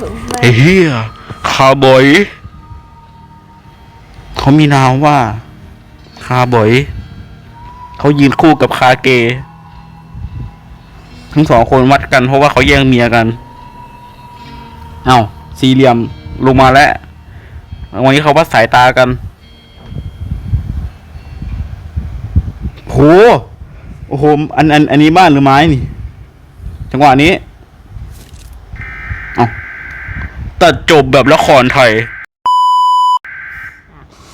ไม่ไอ้เฮียคาร์บอยเขามีนามว่า คาร์บอยเขายืนคู่กับคาเก ทั้งสองคนวัดกันเพราะว่าเขาแย่งเมียกัน เอา้าสี่เหลี่ยมลงมาแล้ว วันนี้เขาวัดสายตากันโหโอ้โหอันอันอันนี้บ้านหรือไม้นี่ จังหวะนี้ เอา ตัดจบแบบละครไทย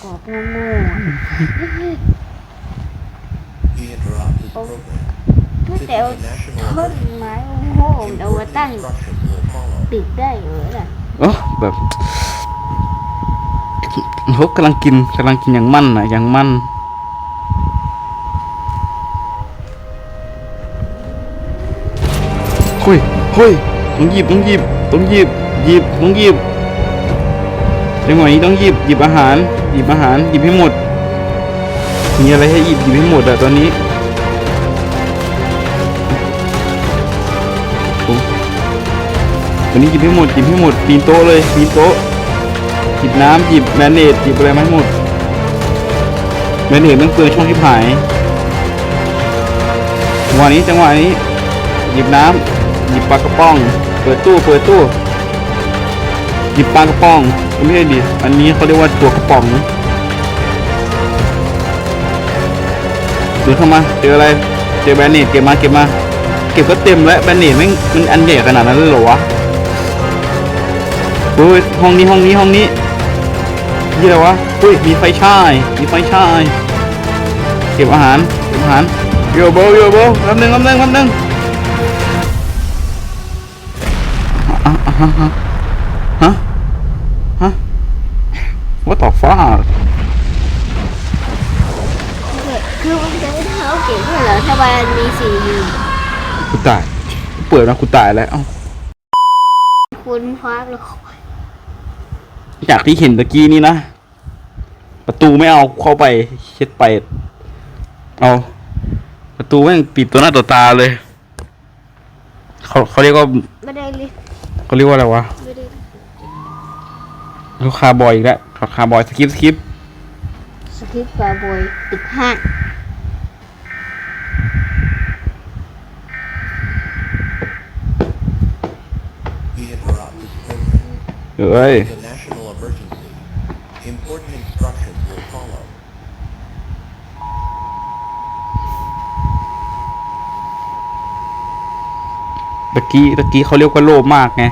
กรอบโง่ He interrupted the program. ๆไม่แต่เอา National ต้นไม้โง่ๆเอาไว้ตั้ง instructions will follow. ติดได้เหรอล่ะเออแบบเขากำลังกินกำลังกินอย่างมั่นนะอย่างมั่นเฮ้ยเฮ้ยต้องหยิบต้องหยิบต้องหยิบ หยิบต้องหยิบจังหวะนี้ต้องหยิบหยิบอาหาร หยิบอาหารหยิบให้หมด มีอะไรให้หยิบหยิบให้หมดอะตอนนี้โอ้วันนี้หยิบให้หมดหยิบให้หมดปีนโต๊ะเลยปีนโต๊ะหยิบน้ำหยิบแบนเนตหยิบอะไรมาให้หมดแบนเนตต้องเปลืองช่องที่ผายจังหวะนี้จังหวะนี้หยิบน้ำหยิบปลากระป๋อง เปิดตู้เปิดตู้ หยิบปลากระป๋องไม่ใช่ดิอันนี้เขาเรียกว่าตัวกระป๋องเดินเข้ามาเจออะไรเจอแบนเนตเก็บมาเก็บมา เก็บก็เต็มแล้วแบนเนตแม่งมันอันใหญ่ขนาดนั้นเลยเหรอวะเฮ้ยห้องนี้ห้องนี้ห้องนี้ยี่อะไรวะเฮ้ยมีไฟฉายมีไฟฉายเก็บอาหารเก็บอาหารโยโบโยโบแป๊บนึงแป๊บนึงแป๊บนึงอะอะฮะฮะฮะฮะ what the fuck คือมันจะให้เท้าเก่งด้วยเหรอทำไมมันมีสี่มือกูตาย เปิดมากูตายแล้วเอ้าคุณฟ้าแล้วจากที่เห็นตะกี้นี่นะ ประตูไม่เอาเข้าไปเช็ดไปดเอาประตูแม่งปิดตัวหน้าตัวตาเลย เขาเขาเรียกว่าไม่ได้เลยเขาเรียกว่าอะไรวะ ไม่ได้ลูกคาร์บอยอีกแล้ว คาร์บอยสกิปสกิปสคริปต์กาบอยตึกห้าง He interrupted the program. เอ้ย The national emergency. Important instructions will follow. ตะกี้ตะกี้เขาเรียกว่าโลภมากไง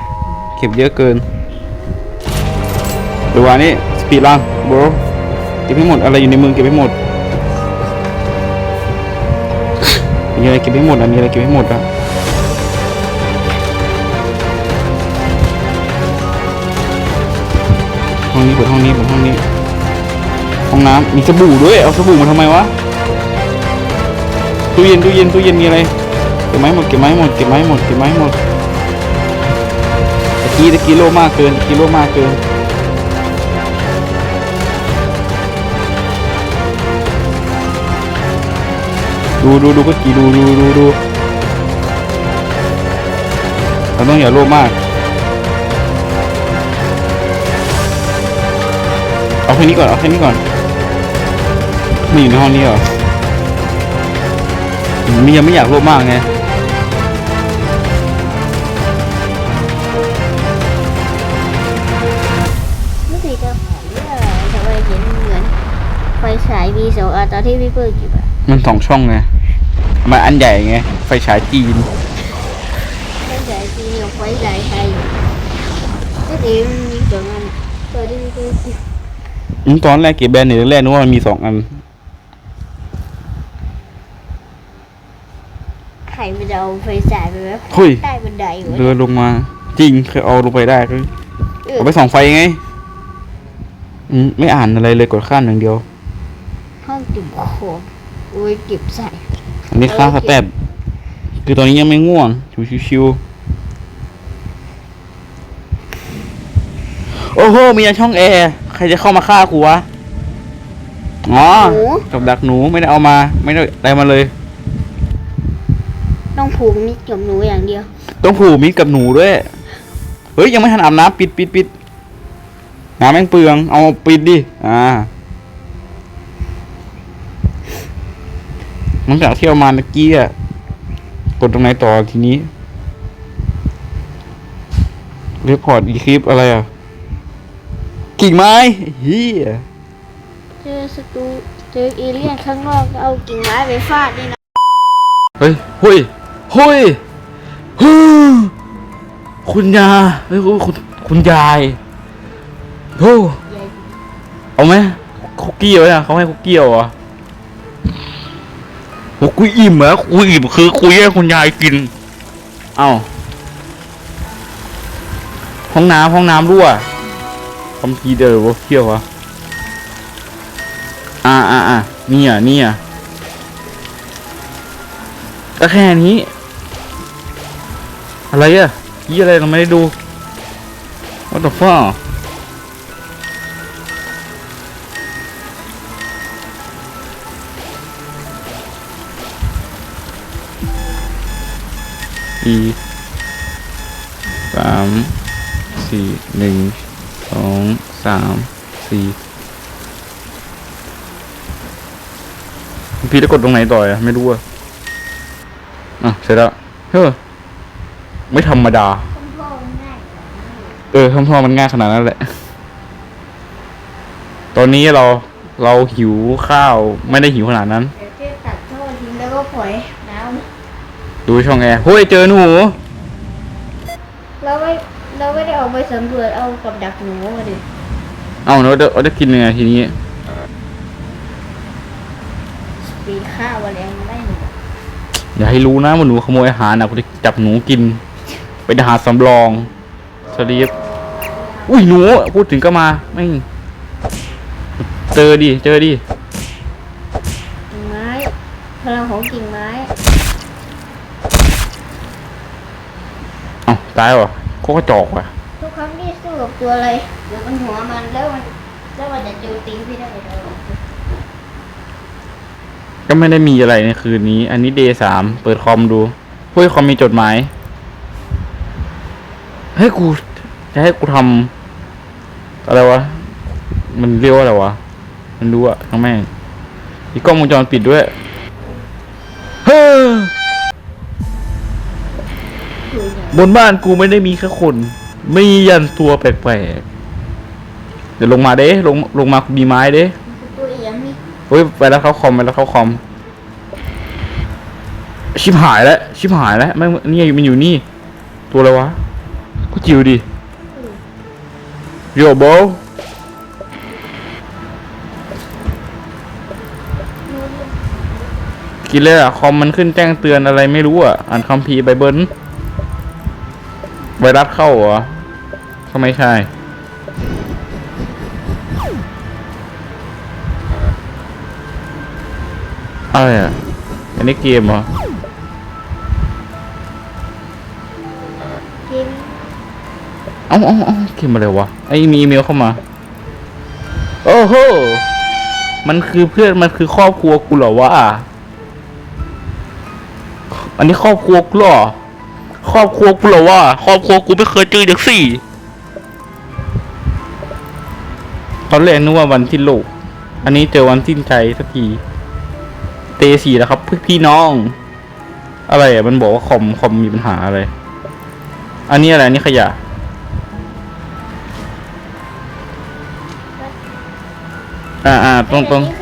เก็บเยอะเกินเดี๋ยววันนี้ส ปีดลังบรเก็บให้หมดอะไรอยู่ในมือเก็บให้หมดมีอะไรเก็บให้หมดอะมีอะไรเก็บให้หมดอะห้องนี้เปิดห้องนี้เปิดห้องนี้ห้องน้ำมีสบู่ด้วยเอาสบู่มาทำไมวะตู้เย็นตู้เย็นตู้เย็นมีอะไรเก็บไม้หมดเก็บไม้หมดเก็บไม้หมดเก็บไม้หมดตะกี้ตะกี้โลมากเกินตะกี้โลมากเกิน ดูดูดูก็กี่ดูดูดูดูเราต้องอย่าโลภมากเอาแค่นี้ก่อนเอาแค่นี้ก่อนไม่อยู่ในห้องนี้เหรอมียังไม่อยากโลภมากไงไม่ติดกับผมเนี่ยทำไมเห็นเหมือนไฟฉายมีสองอันตอนที่พี่เปิ้ลเก็บอะมันสองช่องไง มันอันใหญ่ไง ไฟฉายจีน ไฟฉายมีกับไฟฉายไทยไม่ติดมันมีสองอันตอนที่พี่เปิ้ลเก็บอืมตอนแรกเก็บแบรนด์เนี่ยแรกนึกว่ามันมีสองอันใครมันจะเอาไฟฉายไปไว้เฮ้ย ใต้บันไดวะเดินลงมา จริงเคยเอาลงไปได้คือเออเอาไปส่องไฟไงอืมไม่อ่านอะไรเลยกดข้ามอย่างเดียว ห้องเก็บของโอ้ยเก็บใส่ อันนี้ค่าสแตทคือตอนนี้ยังไม่ง่วงชิวชิวๆโอ้โห มีช่องแอร์ ใครจะเข้ามาฆ่ากูวะ อ๋อหนู กับดักหนูไม่ได้เอามา ไม่ได้อะไรมาเลย ต้องผูกมิดกับหนูอย่างเดียว ต้องผูกมิตรกับหนูด้วย เฮ้ย ยังไม่ทันอาบน้ำปิดปิดปิดน้ำแม่งเปลือง เอาปิดดิ อ่า หลังจากที่เอามาเมื่อกี้อะกดตรงไหนต่อทีนี้เรคคอร์ดอีคลิปอะไรอะ กิ่งไม้เฮียเจอสตูเจอเอเลี่ยนข้างนอกก็เอากิ่งไม้ไปฟาดนี่นะ เฮ้ยเฮ้ยเฮ้ยฮึ่มคุณยาเฮ้ยคุณคุณคุณยายโธ่เอาไหมคุกกี้ไว้อะเขาให้คุกกี้เหรอโอ้กูอิ่มเหรอกูอิ่มคือคุยให้คุณยายกิน เอ้าห้องน้ำห้องน้ำรั่วคอมพีเดอร์วะเที่ยววะอ่าอ่าอ่านี่อะนี่อะก็แค่นี้ อะไรอะยี่อะไรเราไม่ได้ดู What the fuck อีสามสี่หนึ่งสองสามสี่พี่จะกดตรงไหนต่ออะไม่รู้อะอะเสร็จแล้วเฮ้อไม่ธรรมดาคุณพ่อมันง่ายเออคำพ่อมันง่ายขนาดนั้นแหละ ตอนนี้เราเราหิวข้าวไม่ได้หิวขนาดนั้นเดี๋ยวเจ๊ตัดท่อทิ้งแล้วก็ปล่อยน้ ดูช่องแอร์เฮ้ยเจอหนูำเราไม่เราไม่ได้ออกไปสำรวจเอากับดักหนูมาดิเอ้าเนอะเดี๋ยวเอาจะกินยังไงทีนี้ ปีนข้าวอะไรมาได้หนูอย่าให้รู้นะว่าหนูขโมยอาหารนะกูจะจับหนูกิน เป็นอาหารสำรองสลีปอุ้ยหนูพูดถึงก็มาไม่งเจอดิเจอดิกิ่งไม้พลังของกิ่งไม้ เอ้า ตายเหรอโคตรกระจอกว่ะทุกครั้งที่สู้กับตัวอะไรเดี๋ยวมันหัวมันแล้วมันแล้วมันจะโจมตีพี่ได้เลยก็ไม่ได้มีอะไรในคืนนี้ อันนี้เดย์สามเปิดคอมดูเฮ้ยคอมมีจดหมายเฮ้ยกูจะให้กูทำอะไรวะ มันเรียกว่าอะไรวะ มันรู้อะทั้งแม่งมีกล้องวงจรปิดด้วย เฮ้อ บนบ้านกูไม่ได้มีแค่คนมียันตัวแปลกๆเดี๋ยวลงมาเด้ลงลงมามีไม้เด้ตัวเอียงนี่เฮ้ยไปแล้วเข้าคอมไปแล้วเข้าคอม ชิบหายแล้วชิบหายแล้วไม่งนี่มันอยู่นี่ ตัวอะไรวะกูจิวดิโยโบกินเลยอะคอมมันขึ้นแจ้งเตือนอะไรไม่รู้อะอ่านคัมภีร์ไบเบิล ไวรัสเข้าเหรอก็ไม่ใช่อะไรอะ อันนี้เกมเหรอ กินเอ้าเอ้าเอ้าเกมอะไรวะ ไอ้มีอีเมลเข้ามา โอ้โห มันคือเพื่อน มันคือครอบครัวกูเหรอวะ อันนี้ครอบครัวกูเหรอค รอบครัวกูเหรอวะครอบครัวกูไม่เคยเจออย่างสี่ตอนแรกนึกว่าวันที่โลก อันนี้เจอวันสิ้นใจสักที เตสี่แล้วครับพี่พี่น้อง อะไรอะมันบอกว่าคอมคอมมีปัญหาอะไร อันนี้อะไรอันนี้ขยะ อ่าอ่าตรงตรงต้อง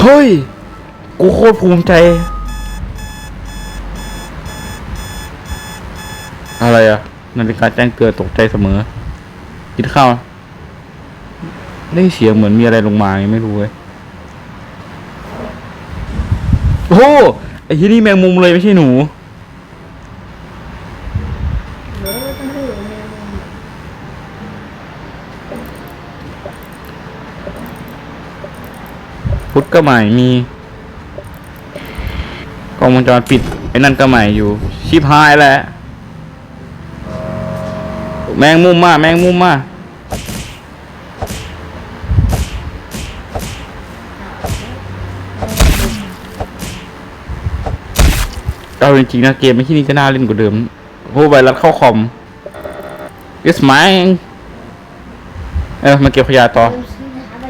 เฮ้ย กูโคตรภูมิใจ อะไรอะนาฬิกาแจ้งเตือนตกใจเสมอ กินข้าวได้เสียงเหมือนมีอะไรลงมาไงไม่รู้เลยโอ้ไอ้ที่นี่แมงมุมเลยไม่ใช่หนูพุทธก็ใหม่มีกล้องวงจรปิดไอ้นั่นก็ใหม่อยู่ชิบหายแล้ว แมงมุมมา แมงมุมมาเอาจริงๆนะเกมไม่ที่นี่ก็น่าเล่นกว่าเดิมโอ้ไวรัสเข้าคอม It's mine เออมาเก็บขยะต่อเริ่มซื้อหาไป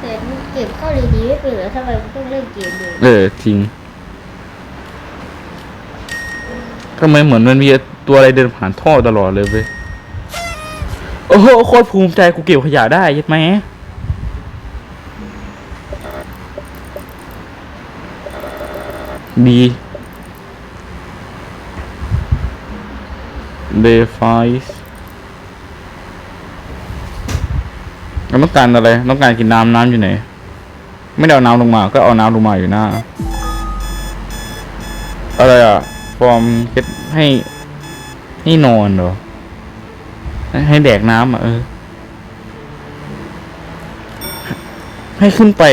แต่มึงเก็บเข้าเลยดีไม่เป็นเหรอทำไมมึงต้องเล่นเกมเลยเออจริงทำไมเหมือนมันมี ตัวอะไรเดินผ่านท่อตลอดเลยเว้ยโอ้โหโคตรภูมิใจกูเก็บขยะได้ยัดไหมดีเดฟายเราต้องการอะไร ต้องการกินน้ำน้ำอยู่ไหน ไม่ได้เอาน้ำลงมา ก็เอาน้ำลงมาอยู่หน้า อะไรอะ ฟอร์มเก็ตให้ ให้นอนเหรอ ให้แดกน้ำอะเออ ให้ขึ้นไป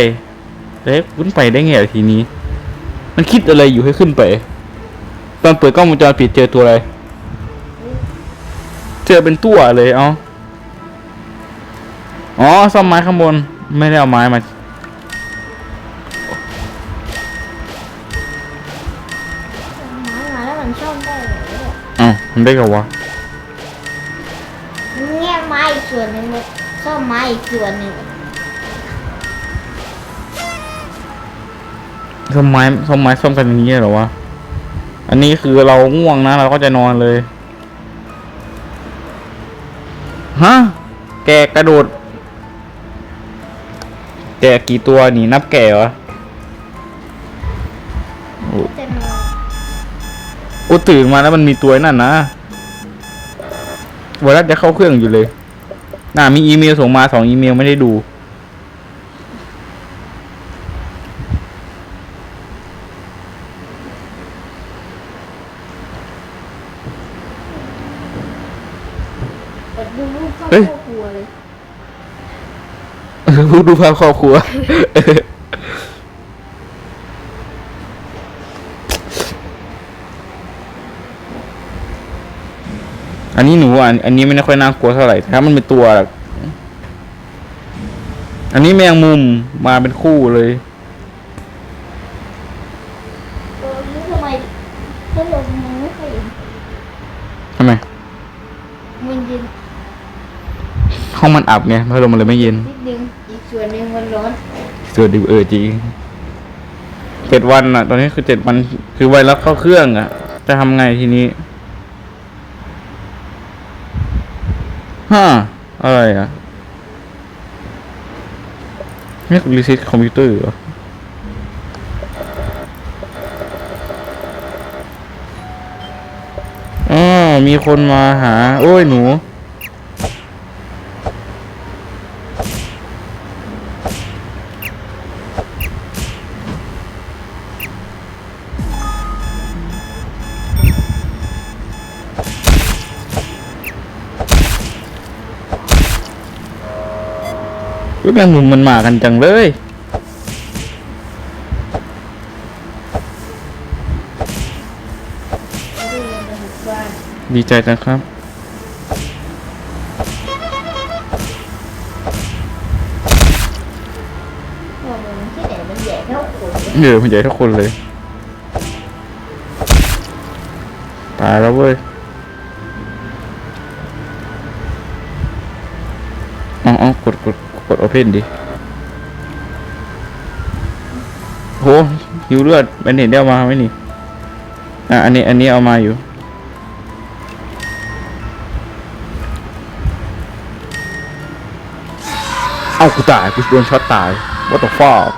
เล็กขึ้นไปได้ไงทีนี้ มันคิดอะไรอยู่ให้ขึ้นไป ตอนเปิดกล้องวงจรปิดเจอตัวอะไร เจอเป็นตัวเลย เอาอ๋อซ่อมไม้ข้างบน ไม่ได้เอาไม้มาำได้กับวะแง่ไม้อีกส่วนหนึ่งเลยซ่อมไม้อีกส่วนหนึ่งซ่อมไม้ซ่อมไม้ซ่อมกันอย่างนี้เหรอวะ อันนี้คือเราง่วงนะ เราก็จะนอนเลย ฮะ แกกระโดด แกกี่ตัวนี่นับแกวะโอ้แต่น อนโอ้ตื่นมาแล้วมันมีตัวนั่นนะวันแรกจะเข้าเครื่องอยู่เลย น่ามีอีเมลส่งมาสองอีเมลไม่ได้ดูกดดูรูปครอบเฮ้ยครัวเลยเออผู้ดูภาพครอบครัว อันนี้หนูอะอันนี้ไม่ได้ค่อยน่ากลัวเท่าไหร่ถ้ามันเป็นตัวอะอันนี้แมงมุมมาเป็นคู่เลยเออนี่ทำไมถ้าลมมันไม่ค่อยเห็นทำไมมันเย็นห้องมันอับไงพัดลมมันเลยไม่เย็นนิดนึงอีกส่วนหนึ่งมันร้อนส่วนดิเออจริงเจ็ดวันอะ ตอนนี้คือเจ็ดวันคือไวรัสเข้าเครื่องอะ จะทำไงทีนี้ ฮ่าอะไรอะไม่รีเซ็ตคอมพิวเตอร์เหรออ๋อมีคนมาหา โอ้ยหนู แมงมุมมันมากันจังเลยไม่ได้เรียนในหมู่บ้านดีใจจังครับพอมันที่ไหนมันใหญ่เท่าคนเออมันใหญ่ทุกคนเลย ตายแล้วเว้ยอ๋ออ๋อกดกด กดโอเพนดิโหหิวเลือดเป็นเห็นได้เอามาไหมนี่ อะ อันนี้ อันนี้เอามาอยู่ เอ้ากูตาย กูโดนช็อตตาย what the fuck